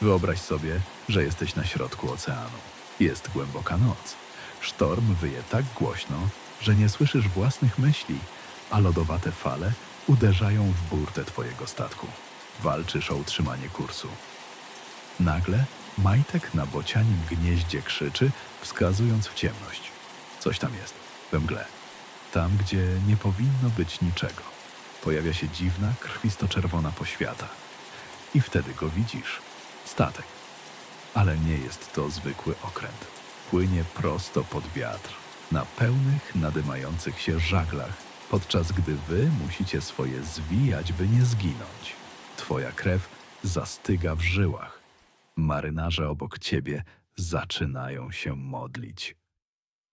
Wyobraź sobie, że jesteś na środku oceanu. Jest głęboka noc. Sztorm wyje tak głośno, że nie słyszysz własnych myśli, a lodowate fale uderzają w burtę twojego statku. Walczysz o utrzymanie kursu. Nagle Majtek na bocianim gnieździe krzyczy, wskazując w ciemność. Coś tam jest, we mgle. Tam, gdzie nie powinno być niczego. Pojawia się dziwna, krwisto-czerwona poświata. I wtedy go widzisz. Statek. Ale nie jest to zwykły okręt. Płynie prosto pod wiatr, na pełnych, nadymających się żaglach, podczas gdy wy musicie swoje zwijać, by nie zginąć. Twoja krew zastyga w żyłach. Marynarze obok ciebie zaczynają się modlić.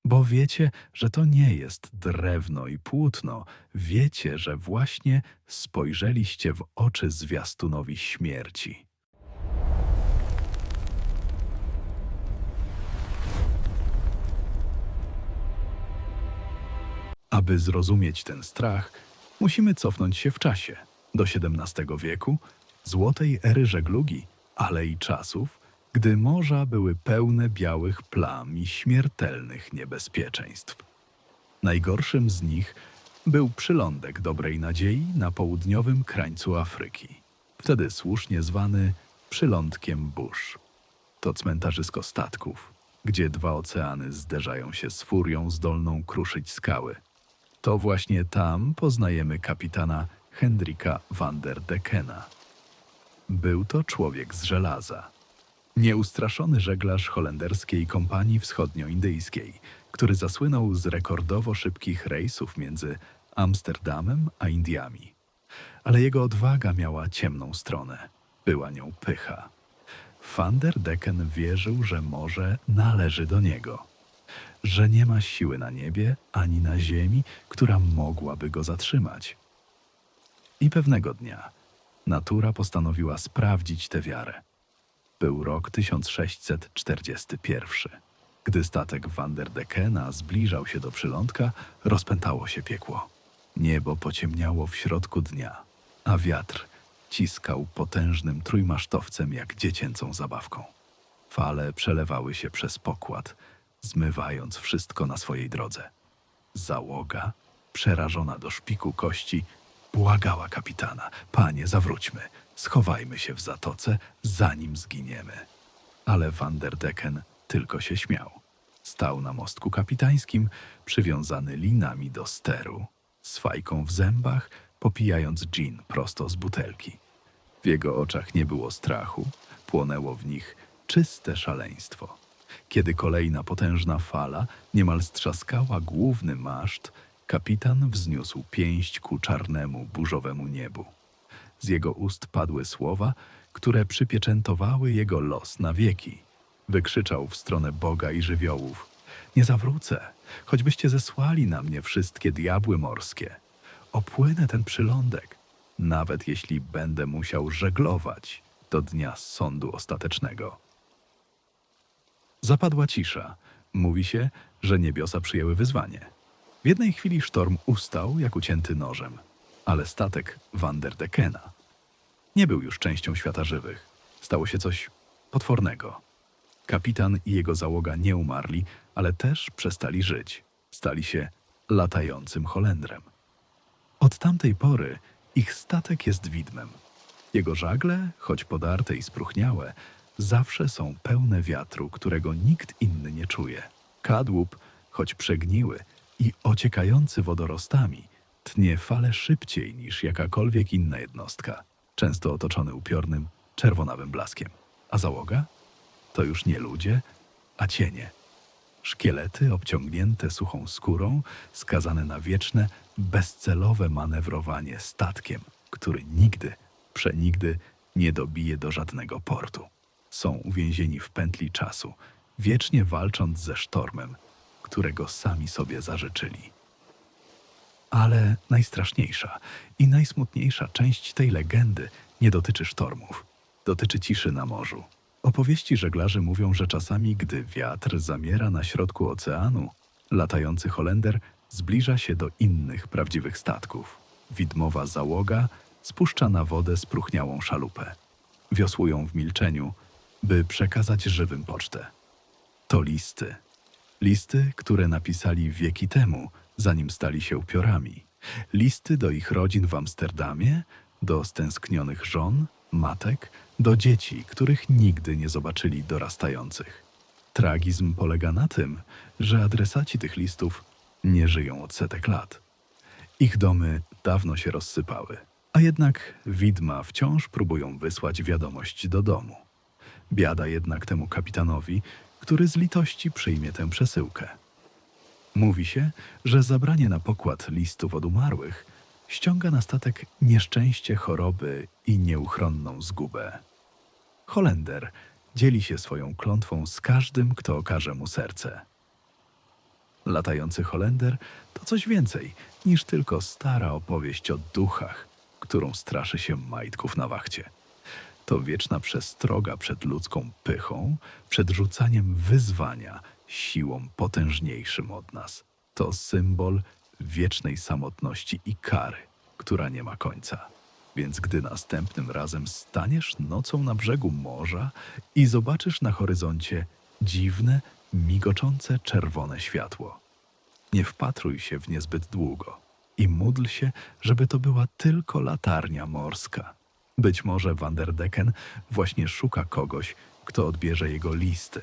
Bo wiecie, że to nie jest drewno i płótno. Wiecie, że właśnie spojrzeliście w oczy zwiastunowi śmierci. Aby zrozumieć ten strach, musimy cofnąć się w czasie do XVII wieku, złotej ery żeglugi, ale i czasów, gdy morza były pełne białych plam i śmiertelnych niebezpieczeństw. Najgorszym z nich był przylądek dobrej nadziei na południowym krańcu Afryki, wtedy słusznie zwany przylądkiem burz. To cmentarzysko statków, gdzie dwa oceany zderzają się z furią zdolną kruszyć skały. To właśnie tam poznajemy kapitana Hendrika van der Dekena. Był to człowiek z żelaza. Nieustraszony żeglarz holenderskiej kompanii wschodnioindyjskiej, który zasłynął z rekordowo szybkich rejsów między Amsterdamem a Indiami. Ale jego odwaga miała ciemną stronę. Była nią pycha. Van der Decken wierzył, że morze należy do niego, że nie ma siły na niebie ani na ziemi, która mogłaby go zatrzymać. I pewnego dnia natura postanowiła sprawdzić tę wiarę. Był rok 1641. Gdy statek Van der Deckena zbliżał się do przylądka, rozpętało się piekło. Niebo pociemniało w środku dnia, a wiatr ciskał potężnym trójmasztowcem jak dziecięcą zabawką. Fale przelewały się przez pokład, zmywając wszystko na swojej drodze. Załoga, przerażona do szpiku kości, błagała kapitana: Panie, zawróćmy, schowajmy się w zatoce, zanim zginiemy. Ale Van der Decken tylko się śmiał. Stał na mostku kapitańskim, przywiązany linami do steru, z fajką w zębach, popijając gin prosto z butelki. W jego oczach nie było strachu, płonęło w nich czyste szaleństwo. Kiedy kolejna potężna fala niemal strzaskała główny maszt, kapitan wzniósł pięść ku czarnemu, burzowemu niebu. Z jego ust padły słowa, które przypieczętowały jego los na wieki. Wykrzyczał w stronę Boga i żywiołów: Nie zawrócę, choćbyście zesłali na mnie wszystkie diabły morskie. Opłynę ten przylądek, nawet jeśli będę musiał żeglować do dnia sądu ostatecznego. Zapadła cisza. Mówi się, że niebiosa przyjęły wyzwanie. W jednej chwili sztorm ustał, jak ucięty nożem, ale statek Van der Deckena nie był już częścią świata żywych. Stało się coś potwornego. Kapitan i jego załoga nie umarli, ale też przestali żyć. Stali się latającym Holendrem. Od tamtej pory ich statek jest widmem. Jego żagle, choć podarte i spróchniałe, zawsze są pełne wiatru, którego nikt inny nie czuje. Kadłub, choć przegniły i ociekający wodorostami, tnie fale szybciej niż jakakolwiek inna jednostka, często otoczony upiornym, czerwonawym blaskiem. A załoga? To już nie ludzie, a cienie. Szkielety obciągnięte suchą skórą, skazane na wieczne, bezcelowe manewrowanie statkiem, który nigdy, przenigdy nie dobije do żadnego portu. Są uwięzieni w pętli czasu, wiecznie walcząc ze sztormem, którego sami sobie zażyczyli. Ale najstraszniejsza i najsmutniejsza część tej legendy nie dotyczy sztormów, dotyczy ciszy na morzu. Opowieści żeglarzy mówią, że czasami, gdy wiatr zamiera na środku oceanu, latający Holender zbliża się do innych prawdziwych statków. Widmowa załoga spuszcza na wodę spróchniałą szalupę. Wiosłują w milczeniu, by przekazać żywym pocztę. To listy. Listy, które napisali wieki temu, zanim stali się upiorami. Listy do ich rodzin w Amsterdamie, do stęsknionych żon, matek, do dzieci, których nigdy nie zobaczyli dorastających. Tragizm polega na tym, że adresaci tych listów nie żyją od setek lat. Ich domy dawno się rozsypały, a jednak widma wciąż próbują wysłać wiadomość do domu. Biada jednak temu kapitanowi, który z litości przyjmie tę przesyłkę. Mówi się, że zabranie na pokład listów od umarłych ściąga na statek nieszczęście, choroby i nieuchronną zgubę. Holender dzieli się swoją klątwą z każdym, kto okaże mu serce. Latający Holender to coś więcej niż tylko stara opowieść o duchach, którą straszy się majtków na wachcie. To wieczna przestroga przed ludzką pychą, przed rzucaniem wyzwania siłą potężniejszym od nas. To symbol wiecznej samotności i kary, która nie ma końca. Więc gdy następnym razem staniesz nocą na brzegu morza i zobaczysz na horyzoncie dziwne, migoczące czerwone światło, nie wpatruj się w nie zbyt długo i módl się, żeby to była tylko latarnia morska. Być może Vanderdecken właśnie szuka kogoś, kto odbierze jego listy.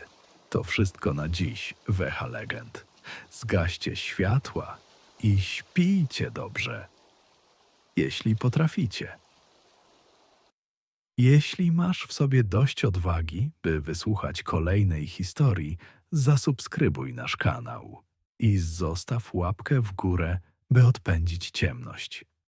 To wszystko na dziś, Wecha Legend. Zgaście światła i śpijcie dobrze, jeśli potraficie. Jeśli masz w sobie dość odwagi, by wysłuchać kolejnej historii, zasubskrybuj nasz kanał i zostaw łapkę w górę, by odpędzić ciemność.